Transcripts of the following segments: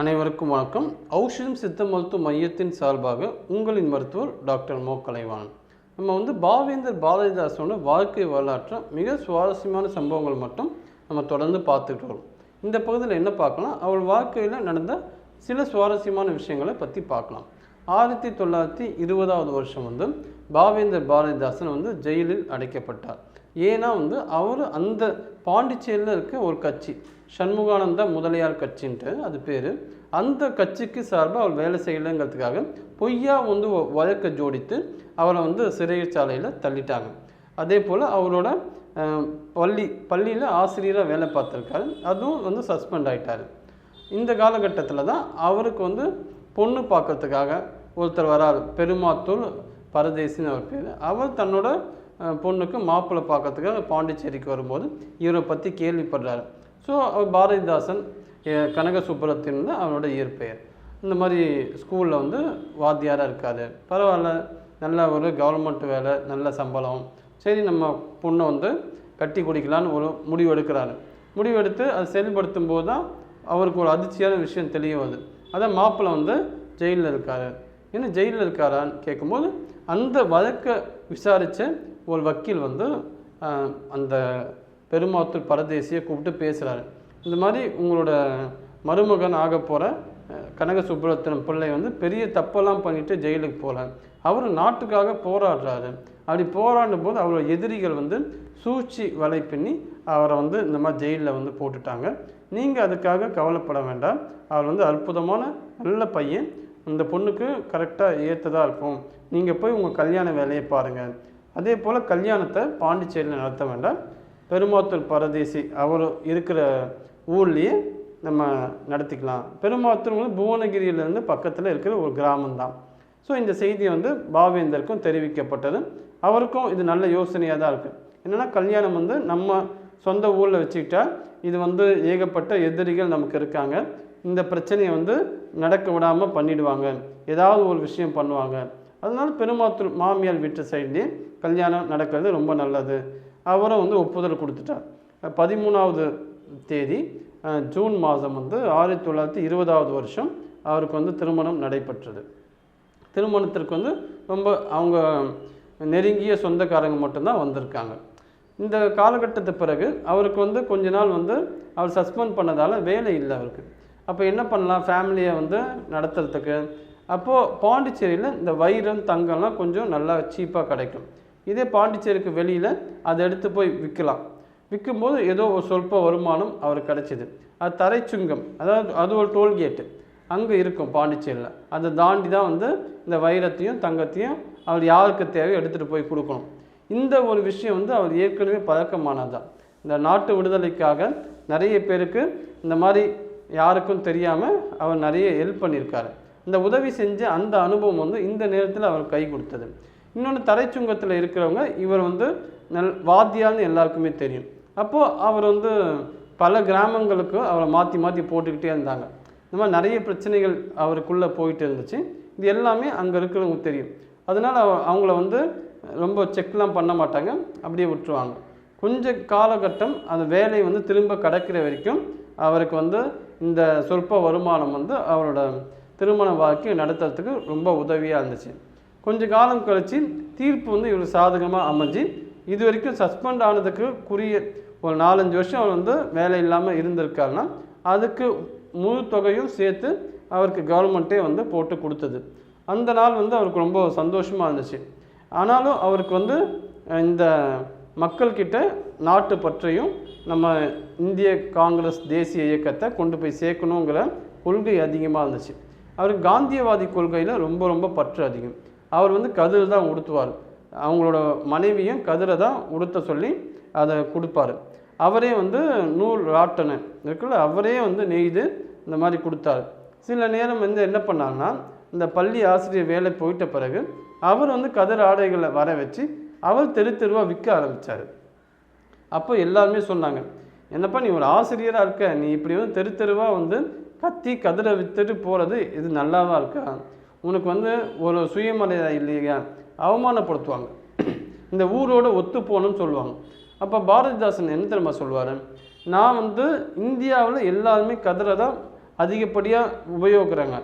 அனைவருக்கும் வணக்கம். ஔஷதம் சித்த மருத்துவ மையத்தின் சார்பாக உங்களின் மருத்துவர் டாக்டர் மோ. கலைவான் நம்ம வந்து பாவேந்தர் பாரதிதாசனோட வாழ்க்கை வரலாற்றை மிக சுவாரஸ்யமான சம்பவங்கள் மட்டும் நம்ம தொடர்ந்து பார்த்துட்டு வரோம். இந்த பகுதியில் என்ன பார்க்கலாம்? அவர் வாழ்க்கையில் நடந்த சில சுவாரஸ்யமான விஷயங்களை பற்றி பார்க்கலாம். ஆயிரத்தி தொள்ளாயிரத்தி இருபதாவது வருஷம் வந்து பாவேந்தர் பாரதிதாசன் வந்து ஜெயிலில் அடைக்கப்பட்டார். ஏன்னா வந்து அவர் அந்த பாண்டிச்சேரியில் இருக்க ஒரு கட்சி. சண்முகானந்த முதலியார் கட்சின்ட்டு அது பேர். அந்த கட்சிக்கு சார்பாக அவர் வேலை செய்யலைங்கிறதுக்காக பொய்யா வந்து வழக்கை ஜோடித்து அவரை வந்து சிறைச்சாலையில் தள்ளிட்டாங்க. அதே போல் அவரோட பள்ளி பள்ளியில் ஆசிரியராக வேலை பார்த்துருக்காரு. அதுவும் வந்து சஸ்பெண்ட் ஆகிட்டார் இந்த காலகட்டத்தில் தான் அவருக்கு வந்து பொண்ணு பார்க்கறதுக்காக ஒருத்தர் வராரு. பெருமாத்தூர் பரதேசின்னு அவர் பேர். அவர் தன்னோட பொண்ணுக்கு மாப்பிள்ளை பார்க்கறதுக்காக பாண்டிச்சேரிக்கு வரும்போது இவரை பற்றி கேள்விப்படுறாரு. ஸோ பாரதிதாசன் கனக சுப்புரத்தின் அவனோட அவரோட இயற்பெயர். இந்த மாதிரி ஸ்கூலில் வந்து வாத்தியாராக இருக்காது பரவாயில்ல நல்ல ஒரு கவர்மெண்ட் வேலை நல்ல சம்பளம். சரி நம்ம பொண்ணை வந்து கட்டி குடிக்கலான்னு ஒரு முடிவு எடுக்கிறாரு. முடிவு எடுத்து அதை செயல்படுத்தும் போது தான் அவருக்கு ஒரு அதிர்ச்சியான விஷயம் தெரிய வருது. அதான் மாப்பிள்ளை வந்து ஜெயிலில் இருக்காரு. என்ன ஜெயிலில் இருக்காரான்னு கேட்கும்போது அந்த வழக்கை விசாரித்த ஒரு வக்கீல் வந்து அந்த பெருமாத்தூர் பரதேசியை கூப்பிட்டு பேசுகிறாரு இந்த மாதிரி உங்களோட மருமகன் ஆக போகிற கனக சுப்புரத்தினம் பிள்ளை வந்து பெரிய தப்பெல்லாம் பண்ணிட்டு ஜெயிலுக்கு போகிறார் அவர் நாட்டுக்காக போராடுறாரு. அப்படி போராடும் போது அவரோட எதிரிகள் வந்து சூழ்ச்சி வலை பின்னி அவரை வந்து இந்த மாதிரி ஜெயிலில் வந்து போட்டுட்டாங்க. நீங்கள் அதுக்காக கவலைப்பட வேண்டாம். அவர் வந்து அற்புதமான நல்ல பையன். இந்த பொண்ணுக்கு கரெக்டாக ஏற்றதாக இருக்கும். நீங்கள் போய் உங்கள் கல்யாண வேலையை பாருங்கள் அதே போல் கல்யாணத்தை பாண்டிச்சேரியில் நடத்த வேண்டாம். பெருமாத்தூர் பரதேசி அவர் இருக்கிற ஊர்லேயே நம்ம நடத்திக்கலாம். பெருமாத்தூர் வந்து புவனகிரியிலேருந்து பக்கத்தில் இருக்கிற ஒரு கிராமம்தான். ஸோ இந்த செய்தி வந்து பாவேந்தருக்கும் தெரிவிக்கப்பட்டது. அவருக்கும் இது நல்ல யோசனையாக தான் இருக்குது என்னென்னா கல்யாணம் வந்து நம்ம சொந்த ஊரில் வச்சுக்கிட்டா இது வந்து ஏகப்பட்ட எதிரிகள் நமக்கு இருக்காங்க. இந்த பிரச்சனையை வந்து நடக்க விடாமல் பண்ணிடுவாங்க. ஏதாவது ஒரு விஷயம் பண்ணுவாங்க. அதனால் பெருமாத்தூர் மாமியார் வீட்டு சைட்லேயே கல்யாணம் நடக்கிறது ரொம்ப நல்லது. அவரும் வந்து ஒப்புதல் கொடுத்துட்டார். பதிமூணாவது தேதி ஜூன் மாதம் வந்து ஆயிரத்தி தொள்ளாயிரத்தி இருபதாவது வருஷம் அவருக்கு வந்து திருமணம் நடைபெற்றது. திருமணத்திற்கு வந்து ரொம்ப அவங்க நெருங்கிய சொந்தக்காரங்க மட்டும்தான் வந்திருக்காங்க. இந்த காலகட்டத்து பிறகு அவருக்கு வந்து கொஞ்ச நாள் வந்து அவர் சஸ்பெண்ட் பண்ணதால் வேலை இல்லை அவருக்கு. அப்போ என்ன பண்ணலாம்? ஃபேமிலியை வந்து நடத்துறதுக்கு. அப்போது பாண்டிச்சேரியில் இந்த வைரம் தங்கம்லாம் கொஞ்சம் நல்லா சீப்பாக கிடைக்கும். இதே பாண்டிச்சேரிக்கு வெளியில் அதை எடுத்து போய் விற்கலாம். விற்கும்போது ஏதோ ஒரு சொல்ப வருமானம் அவருக்கு கிடைச்சிது. அது தரைச்சுங்கம் அதாவது அது ஒரு டோல்கேட்டு அங்கே இருக்கும் பாண்டிச்சேரியில். அதை தாண்டி தான் வந்து இந்த வைரத்தையும் தங்கத்தையும் அவர் யாருக்கு தேவையோ எடுத்துகிட்டு போய் கொடுக்கணும். இந்த ஒரு விஷயம் வந்து அவர் ஏற்கனவே பழக்கமானதுதான். இந்த நாட்டு விடுதலைக்காக நிறைய பேருக்கு இந்த மாதிரி யாருக்கும் தெரியாமல் அவர் நிறைய ஹெல்ப் பண்ணியிருக்காரு. இந்த உதவி செஞ்ச அந்த அனுபவம் வந்து இந்த நேரத்தில் அவர் கை கொடுத்தது. இன்னொன்று தரைச்சுங்கத்தில் இருக்கிறவங்க இவர் வந்து நல் வாத்தியால்னு எல்லாருக்குமே தெரியும். அப்போது அவர் வந்து பல கிராமங்களுக்கு அவரை மாற்றி மாற்றி போட்டுக்கிட்டே இருந்தாங்க. இந்த மாதிரி நிறைய பிரச்சனைகள் அவருக்குள்ளே போயிட்டு இருந்துச்சு. இது எல்லாமே அங்கே இருக்கிறவங்க தெரியும். அதனால் அவ அவங்கள வந்து ரொம்ப செக்லாம் பண்ண மாட்டாங்க. அப்படியே விட்டுருவாங்க. கொஞ்ச காலகட்டம் அந்த வேலை வந்து திரும்ப கிடக்கிற வரைக்கும் அவருக்கு வந்து இந்த சொற்ப வருமானம் வந்து அவரோட திருமண வாழ்க்கை நடத்துறதுக்கு ரொம்ப உதவியாக இருந்துச்சு. கொஞ்ச காலம் கழித்து தீர்ப்பு வந்து இவர் சாதகமாக அமைஞ்சு இது வரைக்கும் சஸ்பெண்ட் ஆனதுக்கு குறிய ஒரு நாலஞ்சு வருஷம் அவர் வந்து வேலை இல்லாமல் இருந்திருக்காருன்னா அதுக்கு முழு தொகையும் சேர்த்து அவருக்கு கவர்மெண்ட்டே வந்து போட்டு கொடுத்தது. அந்த நாள் வந்து அவருக்கு ரொம்ப சந்தோஷமாக இருந்துச்சு. ஆனாலும் அவருக்கு வந்து இந்த மக்கள்கிட்ட நாட்டு பற்றையும் நம்ம இந்திய காங்கிரஸ் தேசிய இயக்கத்தை கொண்டு போய் சேர்க்கணுங்கிற கொள்கை அதிகமாக இருந்துச்சு. அவருக்கு காந்தியவாதி கொள்கையில் ரொம்ப ரொம்ப பற்று அதிகம். அவர் வந்து கதிர் தான் உடுத்துவார். அவங்களோட மனைவியும் கதிரை தான் உடுத்த சொல்லி அதை கொடுப்பாரு. அவரே வந்து நூல் ராட்டனை இருக்குல்ல அவரே வந்து நெய்து இந்த மாதிரி கொடுத்தாரு. சில நேரம் வந்து என்ன பண்ணாருன்னா இந்த பள்ளி ஆசிரியர் வேலை போயிட்ட பிறகு அவர் வந்து கதிர் ஆடைகளை வர வச்சு அவர் தெரு தெருவாக விற்க ஆரம்பித்தார் அப்போ எல்லாருமே சொன்னாங்க என்னப்பா நீ ஒரு ஆசிரியராக இருக்க. நீ இப்படி வந்து தெரு தெருவாக வந்து கத்தி கதிரை விற்றுட்டு போகிறது இது நல்லாவா இருக்கா? உனக்கு வந்து ஒரு சுயமரியாதை இல்லையா? அவமானப்படுத்துவாங்க. இந்த ஊரோட ஒத்து போகணும்னு சொல்லுவாங்க. அப்போ பாரதிதாசன் என்ன தெரியுமா சொல்லுவார்? நான் வந்து இந்தியாவில் எல்லாருமே கதிரை தான் அதிகப்படியாக உபயோகிக்கிறாங்க.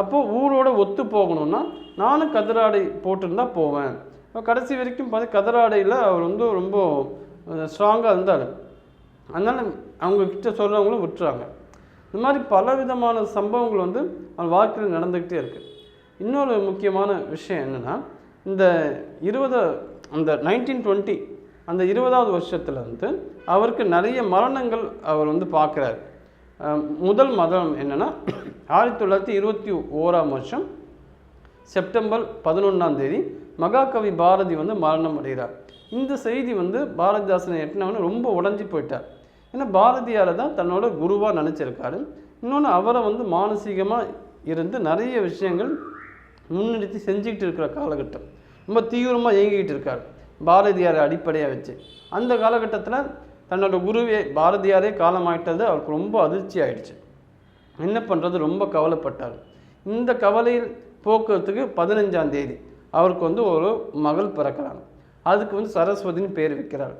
அப்போது ஊரோட ஒத்து போகணும்னா நானும் கதிராடை போட்டிருந்தா போவேன். இப்போ கடைசி வரைக்கும் பார்த்து கதிராடையில் அவர் வந்து ரொம்ப ஸ்ட்ராங்காக இருந்தார். அதனால் அவங்கக்கிட்ட சொல்கிறவங்களும் விட்டுறாங்க. இந்த மாதிரி பல விதமான சம்பவங்கள் வந்து அவன் வாழ்க்கையில் நடந்துக்கிட்டே இருக்குது இன்னொரு முக்கியமான விஷயம் என்னென்னா இந்த இருபது அந்த நைன்டீன் டுவெண்ட்டி அந்த இருபதாவது வருஷத்தில் வந்து அவருக்கு நிறைய மரணங்கள் அவர் வந்து பார்க்குறாரு. முதல் மதம் என்னென்னா ஆயிரத்தி தொள்ளாயிரத்தி இருபத்தி ஓராம் வருஷம் செப்டம்பர் பதினொன்றாம் தேதி மகாகவி பாரதி வந்து மரணம் அடைகிறார். இந்த செய்தி வந்து பாரதிதாசனை எட்டினவனு ரொம்ப உடஞ்சி போயிட்டார். ஏன்னா பாரதியாரை தான் தன்னோட குருவாக நினச்சிருக்காரு. இன்னொன்று அவரை வந்து மானசீகமாக இருந்து நிறைய விஷயங்கள் முன்னிறுத்தி செஞ்சுக்கிட்டு இருக்கிற காலகட்டம். ரொம்ப தீவிரமாக இயங்கிக்கிட்டு இருக்கார் பாரதியாரை அடிப்படையாக வச்சு. அந்த காலகட்டத்தில் தன்னோட குருவே பாரதியாரே காலமாயிட்டது அவருக்கு ரொம்ப அதிர்ச்சி ஆயிடுச்சு. என்ன பண்ணுறது ரொம்ப கவலைப்பட்டார். இந்த கவலையில் போக்குறதுக்கு பதினஞ்சாம் தேதி அவருக்கு வந்து ஒரு மகள் பிறக்கிறாங்க. அதுக்கு வந்து சரஸ்வதின்னு பேர் வைக்கிறார்.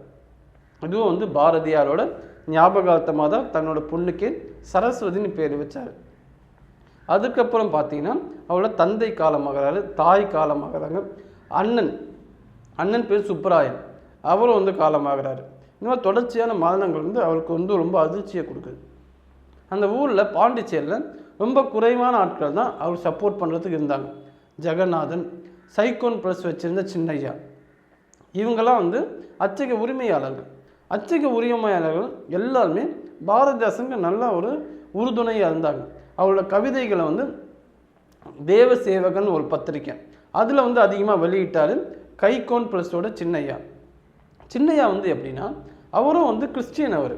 இதுவும் வந்து பாரதியாரோட ஞாபகார்த்தமாக தான் தன்னோட பொண்ணுக்கு சரஸ்வதின்னு பேர் வச்சார். அதுக்கப்புறம் பார்த்தீங்கன்னா அவளோட தந்தை காலமாகிறாரு தாய் காலமாகிறாங்க. அண்ணன் அண்ணன் பேர் சுப்பராயன். அவரும் வந்து காலமாகிறாரு. இந்த மாதிரி தொடர்ச்சியான மரணங்கள் வந்து அவருக்கு வந்து ரொம்ப அதிர்ச்சியை கொடுக்குது. அந்த ஊரில் பாண்டிச்சேரியில் ரொம்ப குறைவான ஆட்கள் தான் அவர் சப்போர்ட் பண்ணுறதுக்கு இருந்தாங்க. ஜெகநாதன் சைக்கோன் ப்ரெஸ் வச்சுருந்த சின்னையா இவங்கெல்லாம் வந்து அச்சக உரிமையாளர்கள். அச்சக உரிமையாளர்கள் எல்லாருமே பாரதிதாசனுக்கு நல்ல ஒரு உறுதுணையாக இருந்தாங்க. அவரோட கவிதைகளை வந்து தேவ சேவகன் ஒரு பத்திரிக்கை அதில் வந்து அதிகமாக வெளியிட்டார் கைகோன் ப்ளஸோட சின்னையா. சின்னையா வந்து எப்படின்னா அவரும் வந்து கிறிஸ்டியன் அவர்.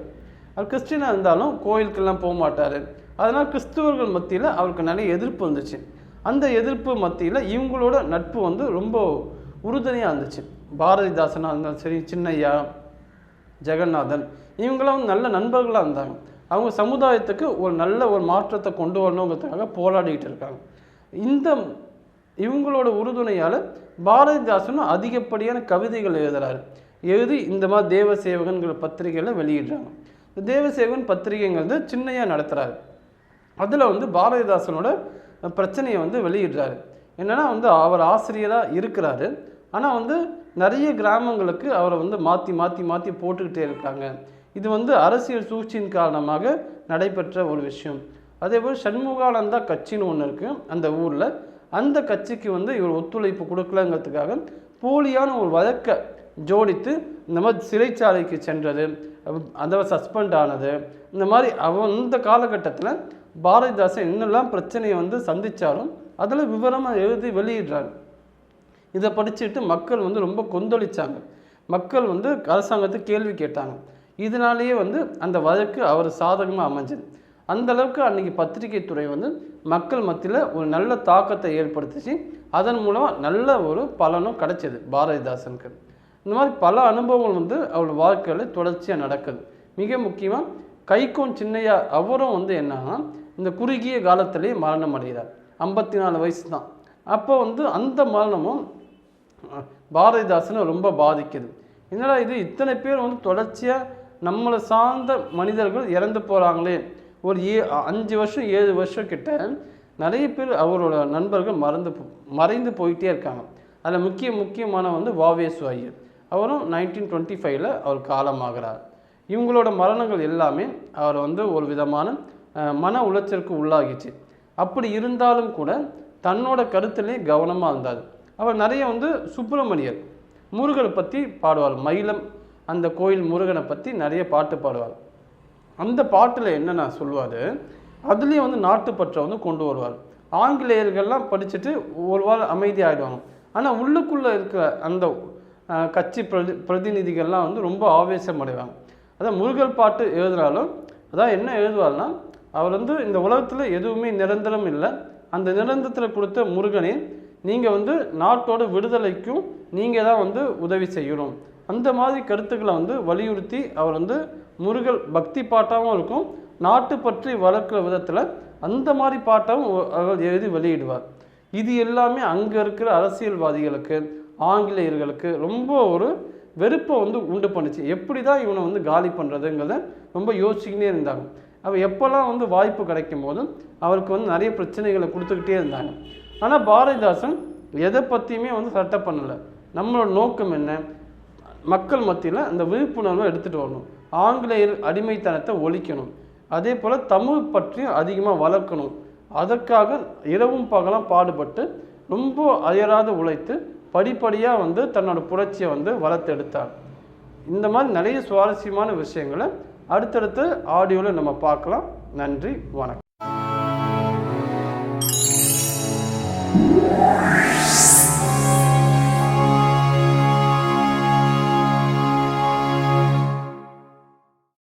அவர் கிறிஸ்டியனாக இருந்தாலும் கோயிலுக்கெல்லாம் போக மாட்டார். அதனால் கிறிஸ்துவர்கள் மத்தியில் அவருக்கு நிறைய எதிர்ப்பு வந்துச்சு. அந்த எதிர்ப்பு மத்தியில் இவங்களோட நட்பு வந்து ரொம்ப உறுதுணையாக இருந்துச்சு. பாரதிதாசனாக இருந்தாலும் சரி சின்னையா ஜெகநாதன் இவங்களாம் வந்து நல்ல நண்பர்களாக இருந்தாங்க. அவங்க சமுதாயத்துக்கு ஒரு நல்ல ஒரு மாற்றத்தை கொண்டு வரணுங்கிறதுக்காக போராடிக்கிட்டு இருக்காங்க. இந்த இவங்களோட உறுதுணையால் பாரதிதாசனும் அதிகப்படியான கவிதைகள் எழுதுகிறாரு எழுதி இந்த மாதிரி தேவ சேவகன்கிற பத்திரிகைகளை வெளியிடுறாங்க. இந்த தேவசேவகன் பத்திரிகைங்கிறது சின்னையாக நடத்துகிறாரு அதில் வந்து பாரதிதாசனோட பிரச்சனையை வந்து வெளியிடுறாரு. என்னென்னா வந்து அவர் ஆசிரியராக இருக்கிறாரு. ஆனால் வந்து நிறைய கிராமங்களுக்கு அவரை வந்து மாற்றி மாற்றி மாற்றி போட்டுக்கிட்டே இருக்காங்க. இது வந்து அரசியல் சூழ்ச்சியின் காரணமாக நடைபெற்ற ஒரு விஷயம். அதே போல் சண்முகானந்தா கட்சின்னு ஒன்று இருக்குது அந்த ஊரில். அந்த கட்சிக்கு வந்து இவர் ஒத்துழைப்பு கொடுக்கலங்கிறதுக்காக போலியான ஒரு வழக்கை ஜோடித்து இந்த மாதிரி சிறைச்சாலைக்கு சென்றது அந்த சஸ்பெண்ட் ஆனது இந்த மாதிரி அவன் அந்த காலகட்டத்தில் பாரதிதாசன் என்னெல்லாம் பிரச்சனையை வந்து சந்தித்தாலும் அதில் விவரமாக எழுதி வெளியிடுறாரு. இதை படிச்சுட்டு மக்கள் வந்து ரொம்ப கொந்தளித்தாங்க மக்கள் வந்து அரசாங்கத்துக்கு கேள்வி கேட்டாங்க. இதனாலேயே வந்து அந்த வழக்கு அவர் சாதகமாக அமைஞ்சது. அந்த அளவுக்கு அன்னைக்கு பத்திரிகை துறை வந்து மக்கள் மத்தியில் ஒரு நல்ல தாக்கத்தை ஏற்படுத்திச்சு. அதன் மூலமாக நல்ல ஒரு பலனும் கிடைச்சது பாரதிதாசனுக்கு. இந்த மாதிரி பல அனுபவங்கள் வந்து அவரோட வாழ்க்கையில் தொடர்ச்சியாக நடக்குது. மிக முக்கியமாக கைகோன் சின்னையா அவரும் வந்து என்னன்னா இந்த குறுகிய காலத்திலேயே மரணம் அடைகிறார். ஐம்பத்தி நாலு வயசு தான் அப்போ வந்து அந்த மரணமும் பாரதிதாசனை ரொம்ப பாதிக்குது. என்னடா இது இத்தனை பேர் வந்து தொடர்ச்சியாக நம்மளை சார்ந்த மனிதர்கள் இறந்து போகிறாங்களே ஒரு ஏ அஞ்சு வருஷம் ஏழு வருஷம் கிட்ட நிறைய பேர் அவரோட நண்பர்கள் மறந்து மறைந்து போயிட்டே இருக்காங்க. அதில் முக்கிய முக்கியமான வந்து வாவேசு ஐயர். அவரும் நைன்டீன் டுவெண்ட்டி ஃபைவ்ல அவர் காலமாகிறார். இவங்களோட மரணங்கள் எல்லாமே அவர் வந்து ஒரு விதமான மன உளைச்சலுக்கு உள்ளாகிச்சு. அப்படி இருந்தாலும் கூட தன்னோட கருத்திலே கவனமாக இருந்தார். அவர் நிறைய வந்து சுப்பிரமணியர் முருகனை பற்றி பாடுவார். மயிலம் அந்த கோயில் முருகனை பற்றி நிறைய பாட்டு பாடுவார். அந்த பாட்டில் என்னென்ன சொல்லுவார் அதுலேயும் வந்து நாட்டுப்பற்றை வந்து கொண்டு வருவார். ஆங்கிலேயர்கள்லாம் படிச்சுட்டு ஒரு வாரம் அமைதி ஆகிடுவாங்க ஆனால் உள்ளுக்குள்ளே இருக்கிற அந்த கட்சி பிரதி பிரதிநிதிகள்லாம் வந்து ரொம்ப ஆவேசம் அடைவாங்க. அதான் முருகல் பாட்டு எழுதுனாலும் அதான் என்ன எழுதுவார்னா அவர் வந்து இந்த உலகத்தில் எதுவுமே நிரந்தரம் இல்லை. அந்த நிரந்தரத்தில் கொடுத்த முருகனே நீங்கள் வந்து நாட்டோட விடுதலைக்கும் நீங்கள் தான் வந்து உதவி செய்யணும். அந்த மாதிரி கருத்துக்களை வந்து வலியுறுத்தி அவர் வந்து முருகல் பக்தி பாட்டாகவும் இருக்கும். நாட்டு பற்றி வளர்க்குற விதத்தில் அந்த மாதிரி பாட்டாகவும் அவர் எழுதி வெளியிடுவார். இது எல்லாமே அங்கே இருக்கிற அரசியல்வாதிகளுக்கு ஆங்கிலேயர்களுக்கு ரொம்ப ஒரு வெறுப்பை வந்து உண்டு பண்ணுச்சு. எப்படி தான் இவனை வந்து காலி பண்ணுறதுங்கிறத ரொம்ப யோசிச்சுக்கினே இருந்தாங்க. அவர் எப்போல்லாம் வந்து வாய்ப்பு கிடைக்கும் போதும் அவருக்கு வந்து நிறைய பிரச்சனைகளை கொடுத்துக்கிட்டே இருந்தாங்க. ஆனால் பாரதிதாசன் எதை பற்றியுமே வந்து சட்டை பண்ணலை. நம்மளோட நோக்கம் என்ன? மக்கள் மத்தியில் அந்த விழிப்புணர்வை எடுத்துகிட்டு வரணும். ஆங்கிலேயர் அடிமைத்தனத்தை ஒழிக்கணும். அதே போல் தமிழ் பற்றியும் அதிகமாக வளர்க்கணும். அதற்காக இரவும் பகலாம் பாடுபட்டு ரொம்ப அயராது உழைத்து படிப்படியாக வந்து தன்னோட புரட்சியை வந்து வளர்த்தெடுத்தார் இந்த மாதிரி நிறைய சுவாரஸ்யமான விஷயங்களை அடுத்தடுத்து ஆடியோவில் நம்ம பார்க்கலாம். நன்றி வணக்கம்.